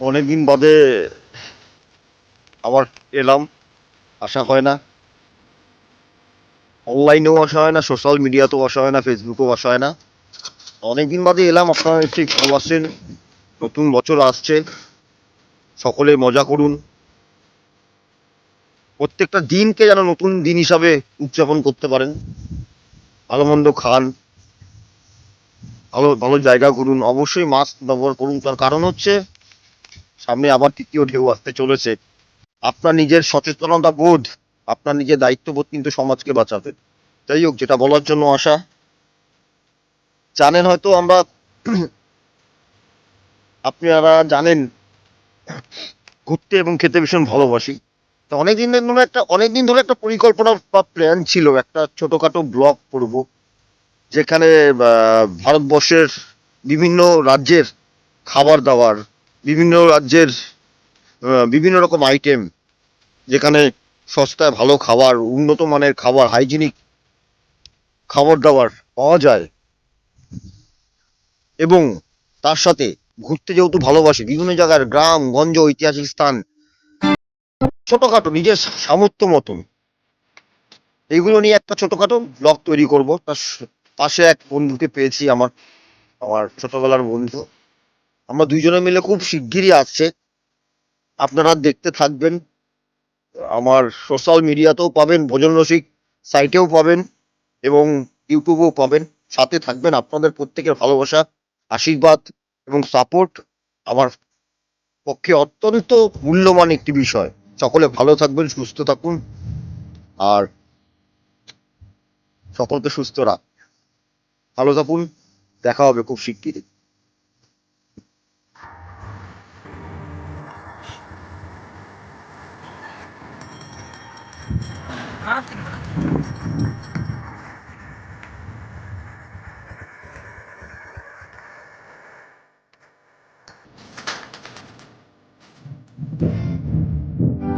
অনেকদিন বাদে আবার এলাম। আসা হয় না। অনলাইনেও আসা হয় না সোশ্যাল মিডিয়াতেও আসা হয় না ফেসবুকেও আসা হয় না। অনেকদিন বাদে এলাম আপনারা ঠিক আসছেন নতুন বছর আসছে। সকলে মজা করুন। প্রত্যেকটা দিনকে যেন নতুন দিন হিসাবে উদযাপন করতে পারেন। ভালো মন্দ খান। ভালো ভালো জায়গা ঘুরুন। অবশ্যই মাস্ক ব্যবহার করুন। তার কারণ হচ্ছে সামনে আবার তৃতীয় ঢেউ আসতে চলেছে। আপনার নিজের সচেতনতা বোধ, আপনার নিজের দায়িত্ববোধ কিন্তু সমাজকে বাঁচাবে। যাই হোক, যেটা বলার জন্য আসা জানেন হয়তো আমরা, আপনারা জানেন, ঘুরতে এবং খেতে ভীষণ ভালোবাসি। তো অনেকদিন ধরে একটা অনেকদিন ধরে একটা পরিকল্পনা বা প্ল্যান ছিল, একটা ছোটখাটো ব্লগ করব, যেখানে ভারতবর্ষের বিভিন্ন রাজ্যের খাবার দাবার বিভিন্ন রাজ্যের বিভিন্ন রকম আইটেম যেখানে সস্তায় ভালো খাবার, উন্নত মানের খাবার হাইজিনিক খাবার দাবার পাওয়া যায় এবং তার সাথে ঘুরতে যেহেতু ভালোবাসি, বিভিন্ন জায়গার গ্রাম, গঞ্জ, ঐতিহাসিক স্থান, ছোটখাটো নিজের সামর্থ্য মতন, এইগুলো নিয়ে একটা ছোটখাটো ব্লগ তৈরি করব। তার পাশে এক বন্ধুকে পেয়েছি আমার আমার ছোটবেলার বন্ধু। আমরা দুইজনে মিলে খুব শিগগিরই আসছে। আপনারা দেখতে থাকবেন। আমার সোশ্যাল মিডিয়াতেও পাবেন, ভোজন রসিক সাইটেও পাবেন এবং ইউটিউবেও পাবেন। সাথে থাকবেন আপনাদের প্রত্যেকের ভালোবাসা, আশীর্বাদ এবং সাপোর্ট আমার পক্ষে অত্যন্ত মূল্যবান একটি বিষয়। সকলে ভালো থাকবেন, সুস্থ থাকুন আর সকলকে সুস্থ রাখ ভালো থাকুন, দেখা হবে খুব শিগগিরই। Άθλημα.